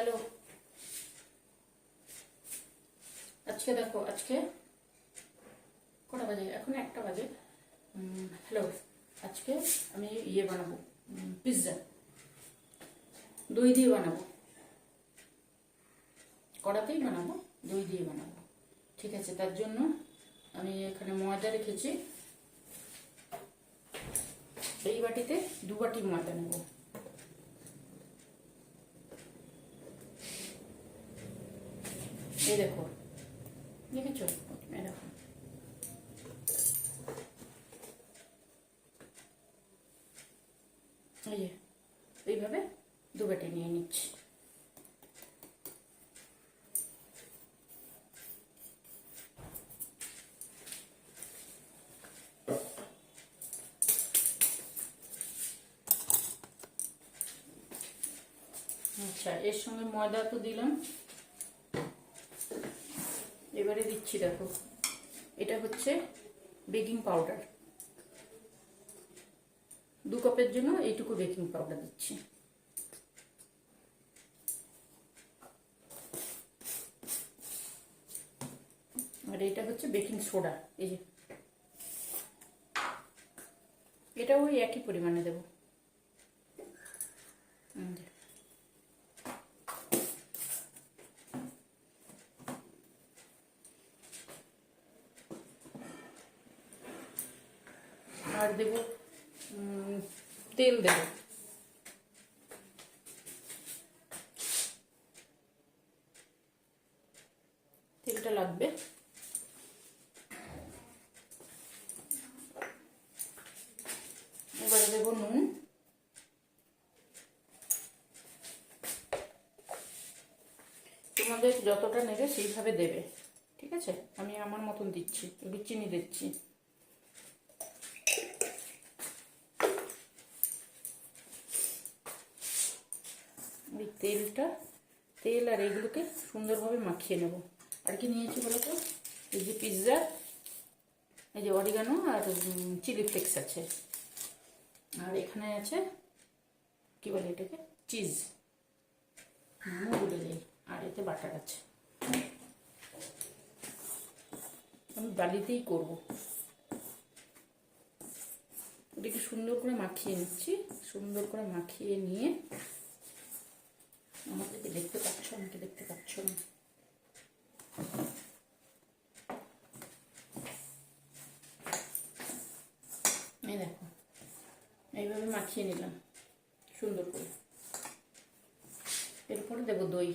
Hello. আজকে দেখো, আজকে কটা বাজে? এখন একটা বাজে। হ্যালো, আজকে আমি ইয়ে বানাবো পিৎজা দই দিয়ে বানাবো। কড়াতেই বানাবো, দই দিয়ে বানাবো। ঠিক আছে, তার জন্য আমি এখানে ময়দা রেখেছি। এই বাটিতে দু বাটি ময়দা নেব। এই দেখো। দেখেছ দেখো। এই যে, এইভাবে নিয়ে নিচ্ছি। আচ্ছা এর সঙ্গে ময়দা তো দিলাম। এবারে দিচ্ছি দেখো। এটা হচ্ছে বেকিং পাউডার। দু কাপের জন্য এইটুকু বেকিং পাউডার দিচ্ছি। আর এটা হচ্ছে বেকিং সোডা, এই যে। এটা ওই একই পরিমাণে দেবো হুম, দে। আর দেব উম, তেল দেব তেলটা লাগবে। এবারে দেব নুন। তোমাদের যতটা নেবে সেইভাবে দেবে, ঠিক আছে? আমি আমার মতন দিচ্ছি, একটু চিনি দিচ্ছি। তেলটা, তেল আর এগুলোকে সুন্দরভাবে মাখিয়ে নেব। আর কি নিয়েছি বলো তো? এই যে পিৎজা এই যে অরিগানো আর চিলি ফ্লেক্স আছে। আর এখানে আছে, কি বলে এটাকে? চিজ নামও আর এতে বাটার আছে। আমি বালিতেই করব। এটাকে সুন্দর করে মাখিয়ে নিচ্ছি। সুন্দর করে মাখিয়ে নিয়ে আমাদেরকে দেখতে পাচ্ছ, আমাকে দেখতে পাচ্ছ না এই দেখো এইভাবে মাখিয়ে নিলাম সুন্দর করে এরপরে দেবো দই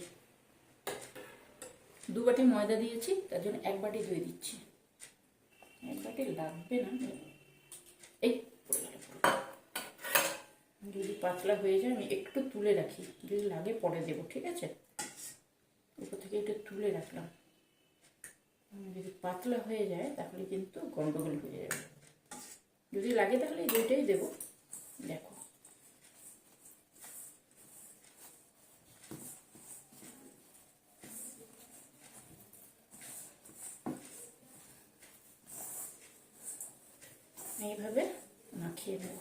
দু বাটি ময়দা দিয়েছি, তার জন্য এক বাটি দই দিচ্ছি। এক বাটি লাগবে না। এই। যদি পাতলা হয়ে যায়, আমি একটু তুলে রাখি। যদি লাগে পরে দেবো, ঠিক আছে? উপর থেকে একটু তুলে রাখলাম। যদি পাতলা হয়ে যায়, তাহলে কিন্তু গন্ডগোল হয়ে যাবে। যদি লাগে তাহলে দুইটাই দেবো দেখো এইভাবে মাখিয়ে দেবো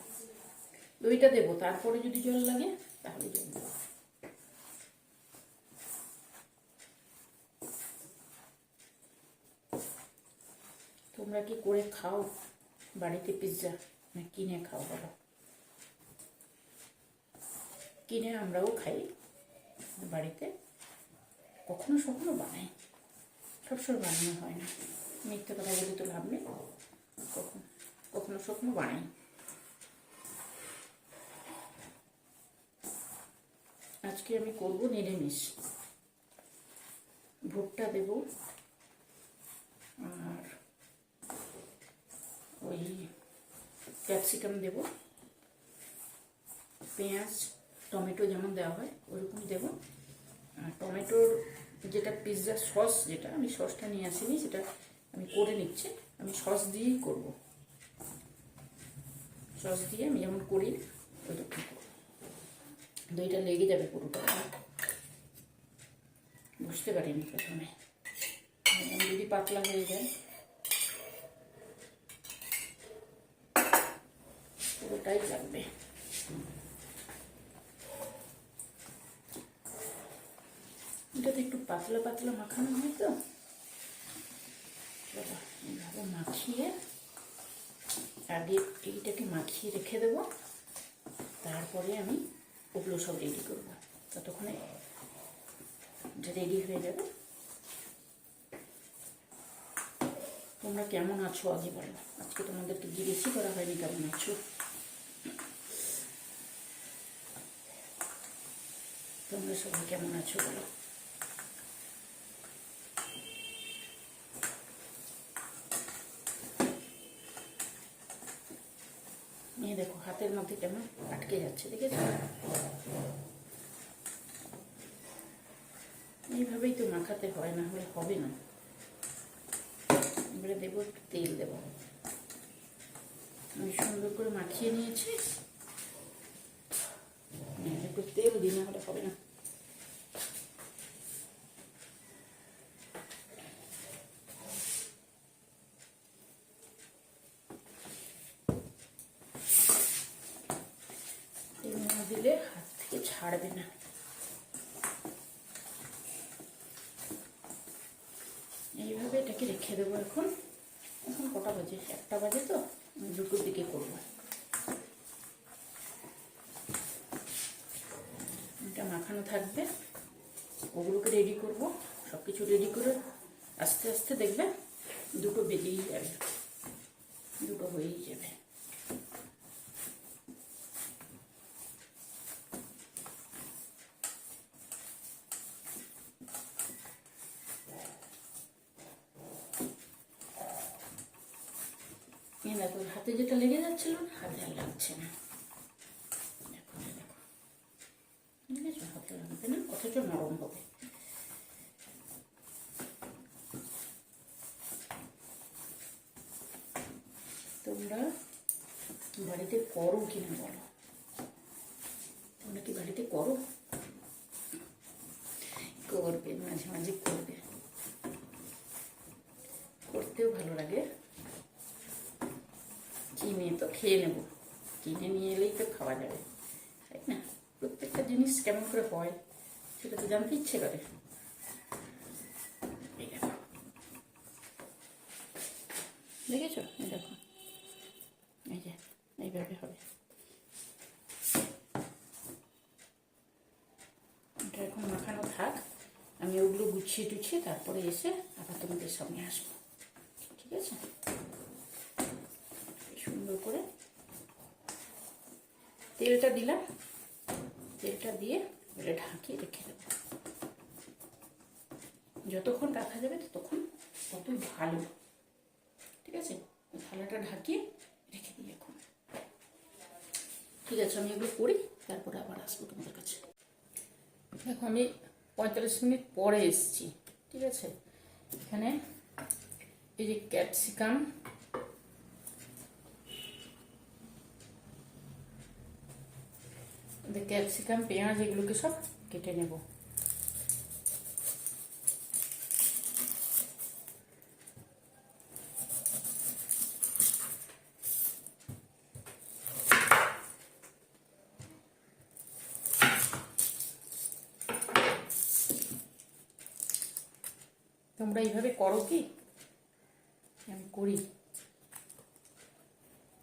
দইটা দেবো, তারপরে যদি জল লাগে তাহলে জল দেবো। তোমরা কি করে খাও? বাড়িতে পিৎজা না কিনে খাও বলো? কিনে আমরাও খাই। বাড়িতে কখনো সখনো বানাই। সবসময় বানানো হয় না। মিথ্যে কথা বলে তো লাভ নেই। কখন। কখনো সখনো বানাই। আজকে আমি করব নিরামিষ। ভুট্টা দেব আর ওই ক্যাপসিকাম দেব। পেঁয়াজ, টমেটো যেমন দেওয়া হয় ওরকম দেব। আর টমেটোর যেটা পিৎজা সস যেটা, আমি সসটা নিয়ে আসিনি, সেটা আমি করে নিচ্ছি। আমি সস দিয়েই করব। সস দিয়ে আমি যেমন করি দইটা লেগে যাবে পুরোটা। বুঝতে পারিনি প্রথমে। যদি পাতলা হয়ে যায়। পুরোটাই লাগবে। এটাতে একটু পাতলা পাতলা মাখানো হয় তো। মাখিয়ে আগে এইটাকে মাখিয়ে রেখে দেবো। তারপরে আমি ওগুলো সব রেডি করব। ততক্ষণে রেডি হয়ে যাবে। তোমরা কেমন আছো আগে বলো। আজকে তোমাদেরকে জিজ্ঞেসই করা হয়নি? কেমন আছো? তোমরা সবাই কেমন আছো বলো এই দেখো হাতের মধ্যে কেমন আটকে যাচ্ছে, দেখেছ? এইভাবেই তো মাখাতে হয়, না হলে হবে না। এবারে দেবো একটু তেল দেবো। আমি সুন্দর করে মাখিয়ে নিয়েছি। একটু তেল দিই, না হলে হবে না তেল না দিলে হাত থেকে ছাড়বে না। এইভাবে এটাকে রেখে দেবো এখন। এখন কটা বাজে? একটা বাজে তো দুটোর দিকে করব। এটা মাখানো থাকবে। ওগুলোকে রেডি করব। সব কিছু রেডি করে আস্তে আস্তে দেখবে দুটো বেজেই যাবে। দুটো হয়েই যাবে এই দেখো হাতে যেটা লেগে যাচ্ছিল না হাতে আর লাগছে না দেখো এই দেখো দেখেছ হাতে লাগবে না অথচ নরম হবে তোমরা বাড়িতে করো কিনা বলো? তোমরা কি বাড়িতে করো? করবে, মাঝে মাঝে করবে। করতেও ভালো লাগে। কিনে তো খেয়ে নেব? কিনে নিয়ে এলেই তো খাওয়া যাবে, তাই না? প্রত্যেকটা জিনিস কেমন করে হয়, সেটা তো জানতে ইচ্ছে করে এই দেখো দেখেছ এই দেখো এই যে এইভাবে হবে এটা এখন মাখানো থাক আমি ওগুলো টুছিয়ে তারপরে এসে আবার তোমাদের সামনে আসব। ঠিক আছে? সুন্দর করে তেলটা দিলাম। তেলটা দিয়ে এবারে ঢাকিয়ে রেখে দেবো। যতক্ষণ রাখা যাবে ততক্ষণ ততই ভালো। ঠিক আছে? থালাটা ঢাকিয়ে রেখে দিই এখন। ঠিক আছে, আমি এগুলো করি, তারপরে আবার আসব তোমাদের কাছে। দেখো, আমি পঁয়তাল্লিশ মিনিট পরে এসছি। ঠিক আছে? এখানে এই যে ক্যাপসিকাম। ক্যাপসিকাম পেঁয়াজ এগুলোকে সব কেটে নেব। তোমরা এইভাবে করো কি? আমি করি।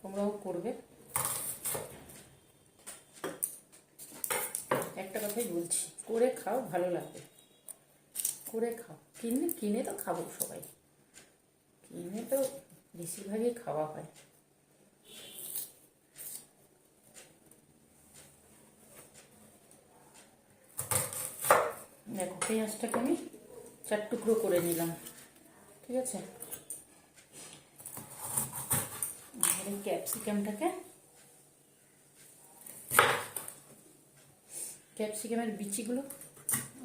তোমরাও করবে। একটা কথাই বলছি, করে খাও, ভালো লাগবে। করে খাও। কিনে কিনে তো খাব সবাই। কিনে তো বেশিরভাগই খাওয়া হয়। দেখো, পেঁয়াজটাকে আমি চার টুকরো করে নিলাম। ঠিক আছে? ক্যাপসিকামটাকে ক্যাপসিকামের বিচিগুলো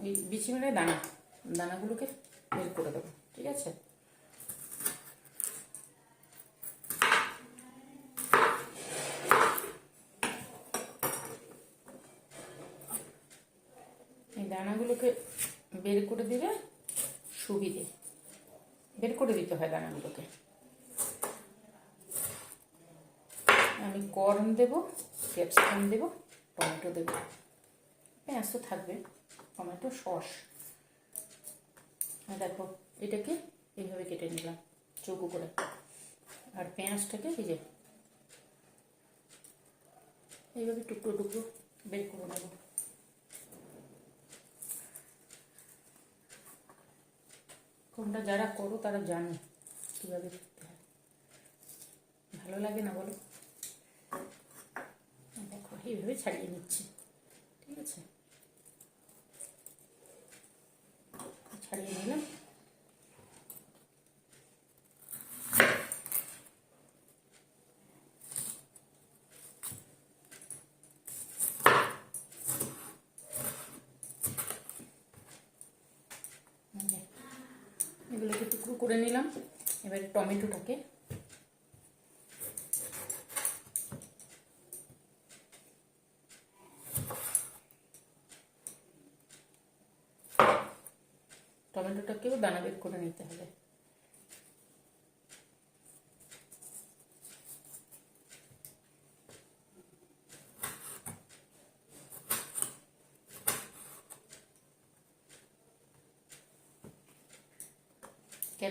ওই বিচি মানে দানা, দানাগুলোকে বের করে দেবো, ঠিক আছে? দানাগুলোকে বের করে দিলে সুবিধে বের করে দিতে হয় দানাগুলোকে। আমি গরম দেব ক্যাপসিকাম দেব, টমেটো দেব। পেঁয়াজ তো থাকবে, টমেটো, সস। দেখো, এটাকে এইভাবে কেটে নিলাম, চৌকো করে। আর পেঁয়াজটাকে যে এইভাবে টুকরো টুকরো বের করে নেব। কোনটা যারা করো তারা জানে কীভাবে করতে হয়। ভালো লাগে না বলো? দেখো, এইভাবে ছাড়িয়ে নিচ্ছি। ঠিক আছে? ছাড়িয়ে নিলাম এই যে, এগুলোকে টুকরো করে নিলাম। এবারে টমেটোটাকে টমেটোটাকেও দানা বের করে নিতে হবে।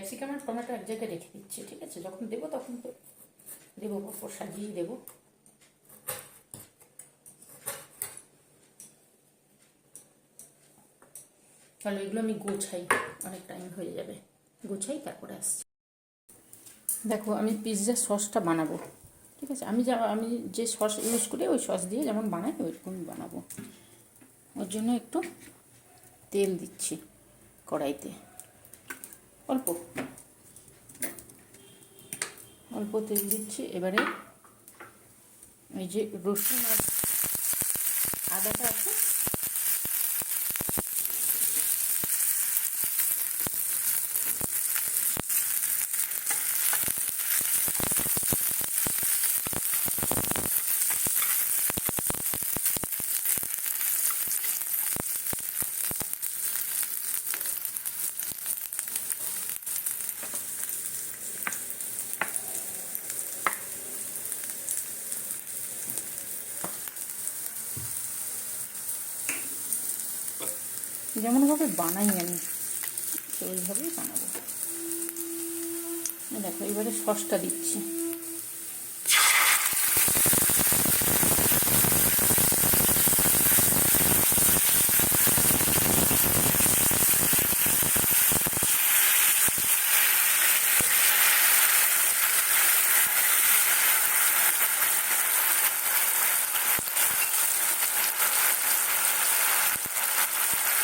ক্যাপসিকাম আর টমেটো এক জায়গায় রেখে দিচ্ছি, ঠিক আছে? যখন দেবো তখন তো দেবো পরপর সাজিয়ে দেবো। তাহলে এগুলো আমি গোছাই, অনেক টাইম হয়ে যাবে। গোছাই, তারপরে আসছি। দেখো, আমি পিৎজা সসটা বানাবো, ঠিক আছে? আমি যা আমি যে সস ইউজ করি, ওই সস দিয়ে যেমন বানাই, ওইরকমই বানাবো। ওর জন্য একটু তেল দিচ্ছি কড়াইতে। অল্প। অল্প তেল দিচ্ছি এবারে এই যে রসুন আর আদাটা আছে যেমনভাবে বানাই আমি তো ওইভাবেই বানাবো। দেখো এবারে সসটা দিচ্ছি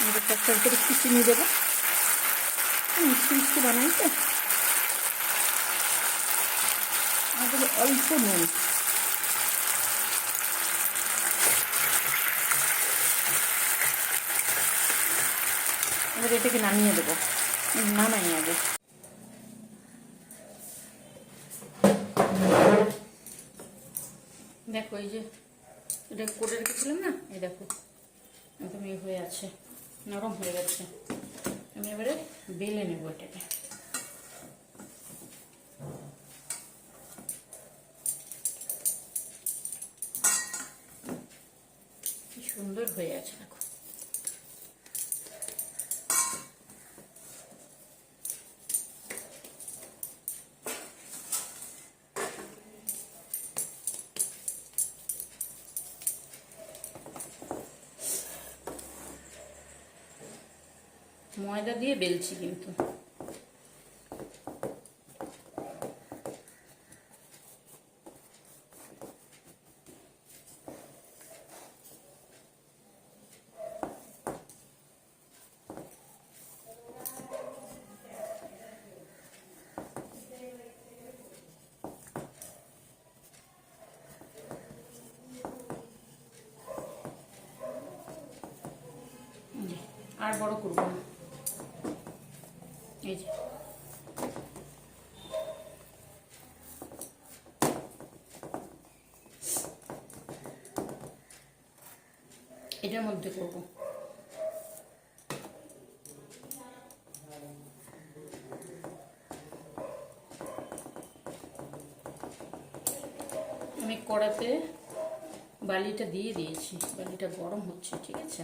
এবার সসটার উপরে একটু চিনি দেবো। মিষ্টি মিষ্টি বানাই, তো। আমাদের অল্প নুন। এবার এটাকে নামিয়ে দেবো। নামাই আগে। দেখো, এই যে এটা করে রেখেছিলাম না? এই দেখো, একদম ইয়ে হয়ে আছে। নরম হয়ে গেছে। আমি এবারে বেলে নেব এটাকে। ময়দা দিয়ে বেলছি কিন্তু। আর বড় করব না। যে এটার মধ্যে করব আমি কড়াতে বালিটা দিয়ে দিয়েছি। বালিটা গরম হচ্ছে, ঠিক আছে?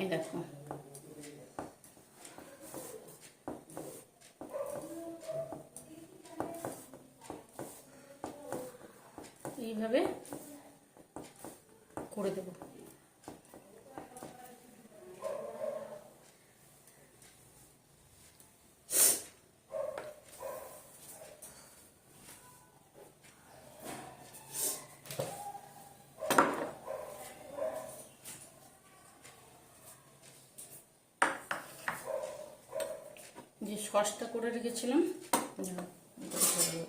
এই দেখো। এইভাবে করে দেব। যে সসটা করে রেখেছিলাম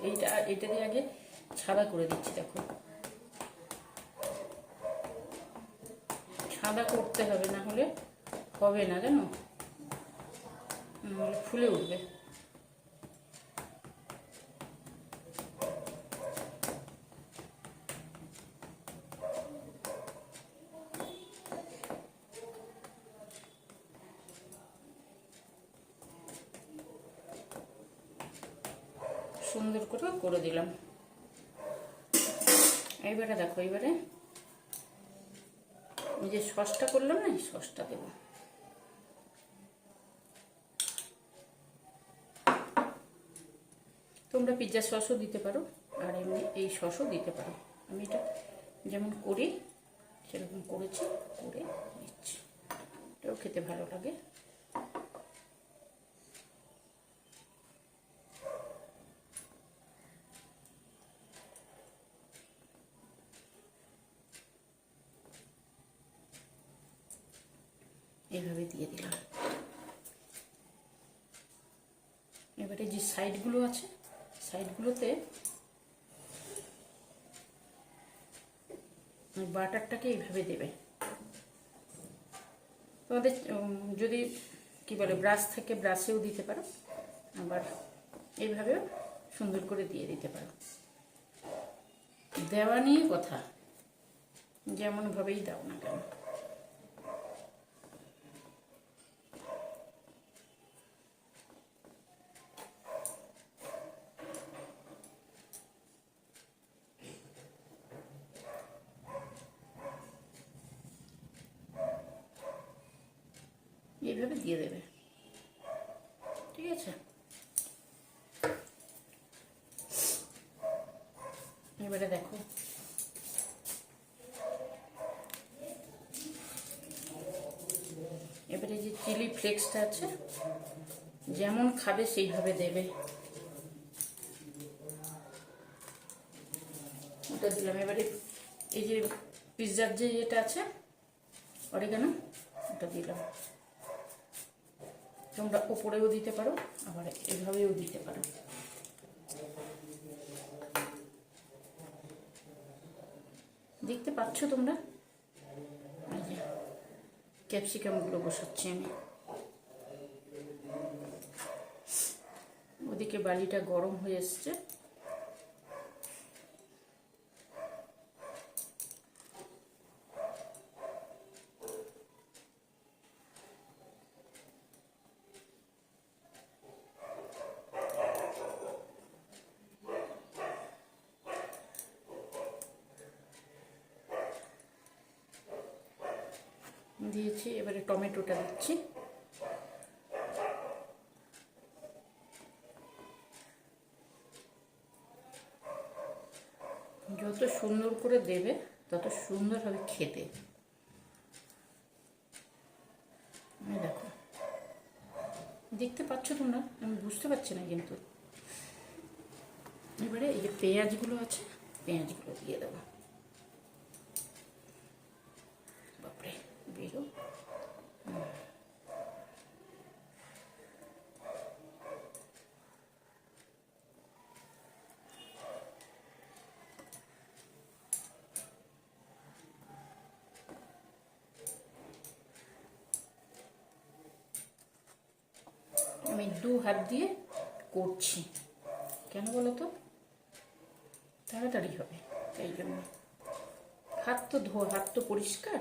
এইটা এটা দিয়ে আগে ছাদা করে দিচ্ছি, দেখো। সাদা করতে হবে, না হলে হবে না, জানো? ফুলে উঠবে। সুন্দর করে করে দিলাম। এইবারে দেখো, এইবারে এই যে সসটা করলাম না সসটা দেবো। তোমরা পিৎজা সসও দিতে পারো, আর এমনি এই সসও দিতে পারো। আমি এটা যেমন করি, সেরকম করেছি, করে দিচ্ছি এটাও খেতে ভালো লাগে। এইভাবে দিয়ে দিলাম। এবারে যে সাইডগুলো আছে, সাইডগুলোতে বাটারটাকে এইভাবে দেবে। তোমাদের যদি, কি বলে, ব্রাশ থেকে ব্রাশেও দিতে পারো, আবার এইভাবেও সুন্দর করে দিয়ে দিতে পারো। দেওয়া নিয়ে কথা, যেমনভাবেই দাও না কেন এইভাবে দিয়ে দেবে ঠিক আছে এবারে দেখো। এবারে যে চিলি ফ্লেক্সটা আছে, যেমন খাবে সেইভাবে দেবে। ওটা দিলাম। এবারে এই যে পিৎজার যে এটা আছে অরিগানো ওটা দিলাম। তোমরা ওপরেও দিতে পারো, আবার এভাবেও দিতে পারো। দেখতে পাচ্ছ তোমরা? ক্যাপসিকামগুলো ক্যাপসিকামগুলো বসাচ্ছি আমি। ওদিকে বালিটা গরম হয়ে এসছে। দিয়েছি, এবারে টমেটোটা দিচ্ছি। যত সুন্দর করে দেবে, তত সুন্দর হবে খেতে। দেখো। দেখতে পাচ্ছ তোমরা? আমি বুঝতে পারছি না কিন্তু। এবারে এই যে পেঁয়াজগুলো আছে, পেঁয়াজগুলো দিয়ে দেবো বাপরে বেরো আমি দু হাত দিয়ে করছি। কেন বলো তো? তাড়াতাড়ি হবে, তাই জন্য। হাত তো ধো, হাত তো পরিষ্কার,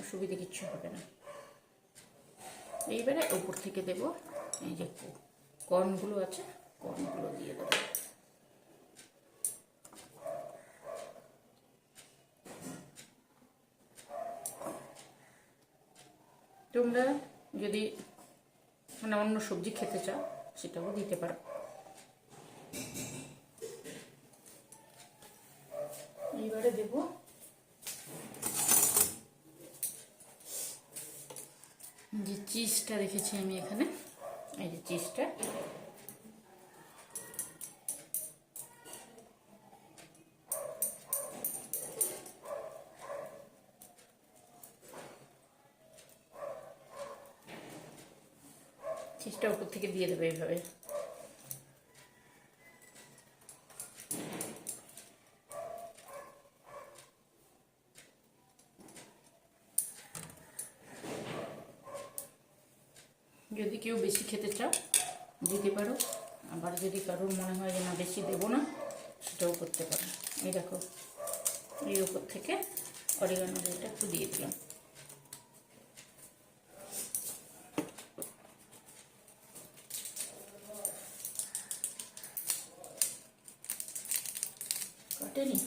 অসুবিধে কিচ্ছু হবে না। এইবারে উপর থেকে দেব, এই যে কর্নগুলো আছে, কর্নগুলো দিয়ে দেবো। তোমরা যদি মানে অন্য সবজি খেতে চাও, সেটাও দিতে পারো। এইবারে দেব। যে চিজটা রেখেছি আমি এখানে, এই যে চিজটা চিজটা উপর থেকে দিয়ে দেবে এইভাবে। যদি কেউ বেশি খেতে চাও, দিতে পারো। আবার যদি কারোর মনে হয় যে না, বেশি দেবো না, সেটাও করতে পারো। এই দেখো, এই ওপর থেকে অরিগানো এটা একটু দিয়ে দিলাম। কাটেনি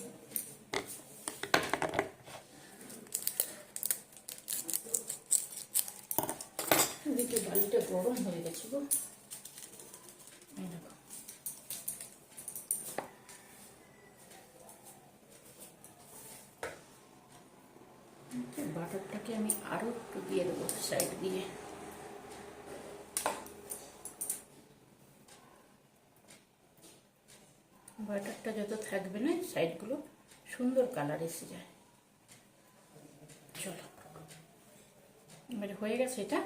বালিটা গরম হয়ে গেছে গো এই দেখো বাটারটাকে আমি আরও একটু দিয়ে দেবো সাইড দিয়ে বাটারটা যত থাকবে না, সাইডগুলো সুন্দর কালার এসে যায়। চলো। এবারে হয়ে গেছে এটা।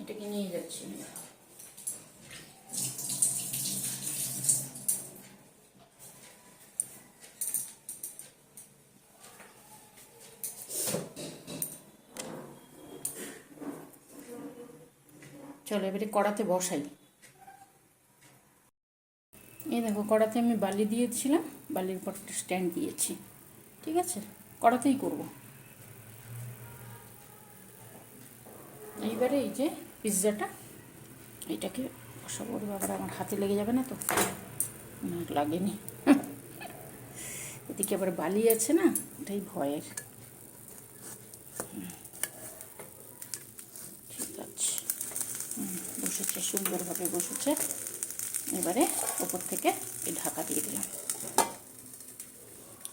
এটাকে নিয়ে যাচ্ছি চলো, এবারে কড়াতে বসাই। এই দেখো কড়াতে আমি বালি দিয়েছিলাম বালির পর একটা স্ট্যান্ড দিয়েছি ঠিক আছে? কড়াতেই করব। এইবারে এই যে পিৎজাটা এটাকে বসাবো বাবার আমার হাতে লেগে যাবে না তো না, লাগেনি। এদিকে আবার বালি আছে না এটাই ভয়ের। ঠিক আছে। বসেছে সুন্দরভাবে বসেছে। এবারে ওপর থেকে এই ঢাকা দিয়ে দিলাম।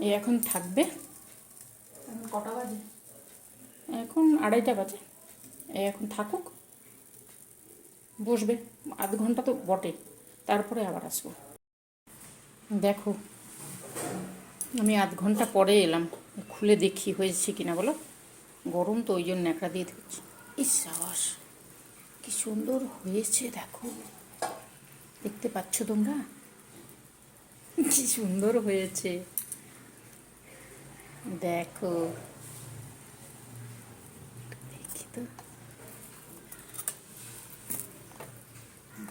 এই এখন থাকবে কটা বাজে? এখন আড়াইটা বাজে। এই এখন থাকুক বসবে আধ ঘণ্টা তো বটে তারপরে আবার আসব। দেখো আমি আধ ঘণ্টা পরে এলাম খুলে দেখি হয়েছে কিনা বলো? গরম তো ওই জন্য ন্যাকড়া দিয়ে দিচ্ছি। ইস সাবাস কি সুন্দর হয়েছে দেখো। দেখতে পাচ্ছ তোমরা? কি সুন্দর হয়েছে। দেখো। দেখি তো।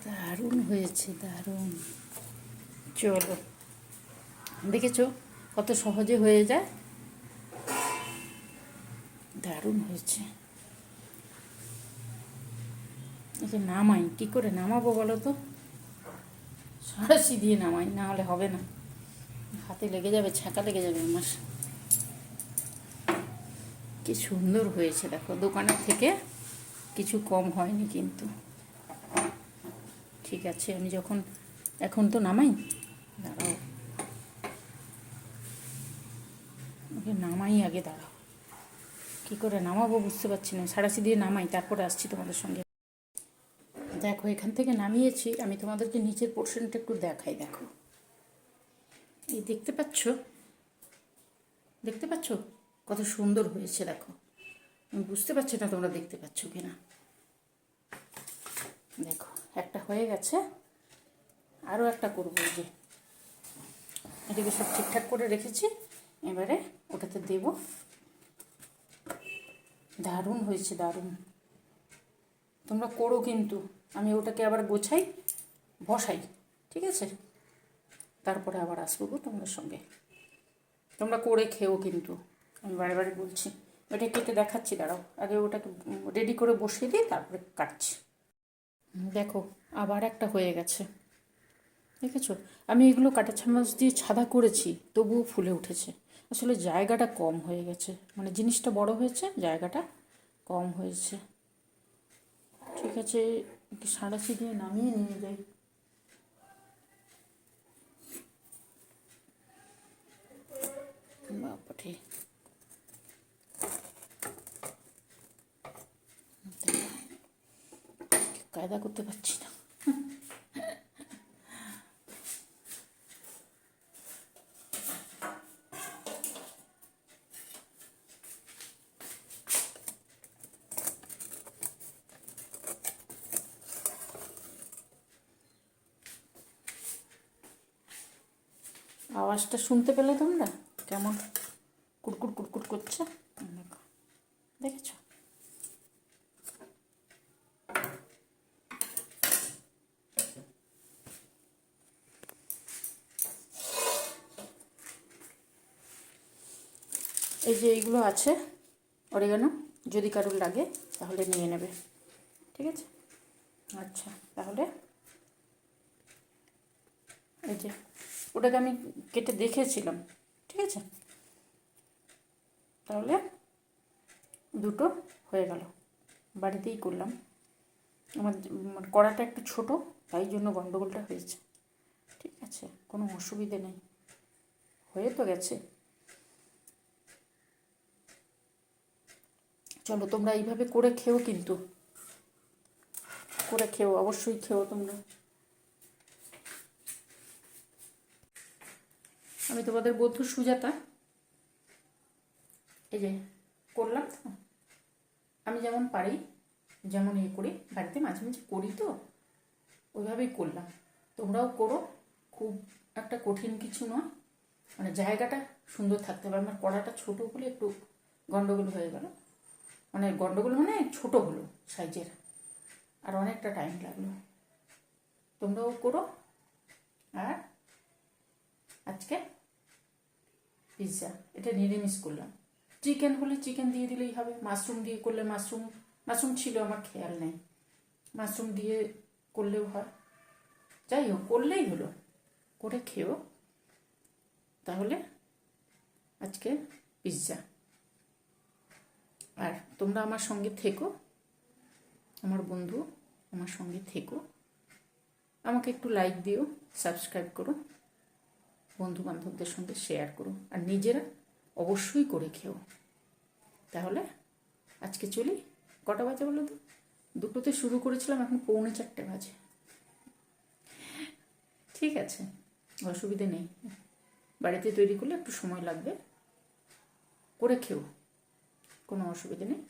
দারুণ হয়েছে, দারুণ। চলো। দেখেছ কত সহজে হয়ে যায়? দারুণ হয়েছে। এই নামাই। কী করে নামাবো বলো তো? সারাশি দিয়ে নামাই না হলে হবে না। হাতে লেগে যাবে ছাঁকা লেগে যাবে আমার। কি সুন্দর হয়েছে, দেখো, দোকানের থেকে কিছু কম হয়নি কিন্তু। ঠিক আছে, আমি যখন, এখন তো নামাই? দাঁড়াও। ওকে, নামাই আগে, দাঁড়াও। কী করে নামাবো বুঝতে পারছি না। সারাশি দিয়ে নামাই, তারপরে আসছি তোমাদের সঙ্গে। দেখো, এখান থেকে নামিয়েছি। আমি তোমাদেরকে নিচের পোর্শনটা একটু দেখাই, দেখো। এই দেখতে পাচ্ছ? দেখতে পাচ্ছ? কত সুন্দর হয়েছে, দেখো। আমি বুঝতে পারছি না তোমরা দেখতে পাচ্ছ কিনা? দেখো, একটা হয়ে গেছে। আরও একটা করব যে। এটাকে সব ঠিকঠাক করে রেখেছি। এবারে ওটাতে দেব। দারুণ হয়েছে, দারুণ। তোমরা করো কিন্তু। আমি ওটাকে আবার গোছাই, বসাই, ঠিক আছে? তারপরে আবার আসব তোমাদের সঙ্গে। তোমরা করে খেও কিন্তু, আমি বারে বারে বলছি। ওটা কেটে দেখাচ্ছি, দাঁড়াও। আগে ওটাকে রেডি করে বসিয়ে দিই তারপরে কাটছি। দেখো, আবার একটা হয়ে গেছে। দেখেছ? আমি এগুলো কাটা চামচ দিয়ে ছাদা করেছি, তবুও ফুলে উঠেছে। আসলে জায়গাটা কম হয়ে গেছে। মানে জিনিসটা বড় হয়েছে, জায়গাটা কম হয়েছে। ঠিক আছে সাঁড়াশি দিয়ে নামিয়ে নিয়ে যাই। কায়দা করতে পারছি না। আওয়াজটা শুনতে পেলে তোমরা? কেমন কুটকুট কুটকুট করছে? দেখো। দেখেছ? এই যে এইগুলো আছে অরিগানো যদি কারোর লাগে, তাহলে নিয়ে নেবে। ঠিক আছে? আচ্ছা তাহলে এই যে ওটাকে আমি কেটে দেখেছিলাম, ঠিক আছে? তাহলে দুটো হয়ে গেল। বাড়িতেই করলাম। আমার আমার কড়াটা একটু ছোট, তাই জন্য গন্ডগোলটা হয়েছে। ঠিক আছে, কোনো অসুবিধে নেই। হয়ে তো গেছে। চলো, তোমরা এইভাবে করে খেও কিন্তু। করে খেও, অবশ্যই খেও তোমরা। আমি তোমাদের বন্ধু সুজাতা। এই যে, করলাম তো। আমি যেমন পারি, যেমন ইয়ে করি। বাড়িতে মাঝে মাঝে করি তো। ওইভাবেই করলাম। তোমরাও করো। খুব একটা কঠিন কিছু নয়। মানে জায়গাটা সুন্দর থাকতে হবে আমার কড়াটা ছোটো বলে একটু গন্ডগোল হয়ে গেল। মানে গন্ডগোল মানে ছোট হলো সাইজের। আর অনেকটা টাইম লাগল। তোমরাও করো। আর আজকে পিৎজা এটা নিরামিষ করলাম। চিকেন হলে চিকেন দিয়ে দিলেই হবে। মাশরুম দিয়ে করলে মাশরুম মাশরুম ছিল আমার খেয়াল নেই। মাশরুম দিয়ে করলেও হয়। যাই হোক, করলেই হলো। করে খেও। তাহলে আজকে পিৎজা আর তোমরা আমার সঙ্গে থেকো। আমার বন্ধু আমার সঙ্গে থেকো। আমাকে একটু লাইক দিও সাবস্ক্রাইব করো। বন্ধু বান্ধবদের সঙ্গে শেয়ার করো। আর নিজেরা অবশ্যই করে খেও। তাহলে আজকে চলি। কটা বাজে বলো তো? দুটোতে শুরু করেছিলাম, এখন পৌনে চারটে বাজে। ঠিক আছে, অসুবিধে নেই। বাড়িতে তৈরি করলে একটু সময় লাগবে। করে খেও, কোনো অসুবিধে নেই।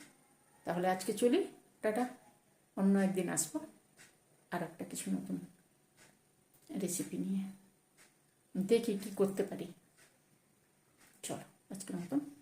তাহলে আজকে চলি, টাটা। অন্য একদিন আসব। আর একটা কিছু নতুন রেসিপি নিয়ে। দেখি কি করতে পারি? চলো আজকের মতন।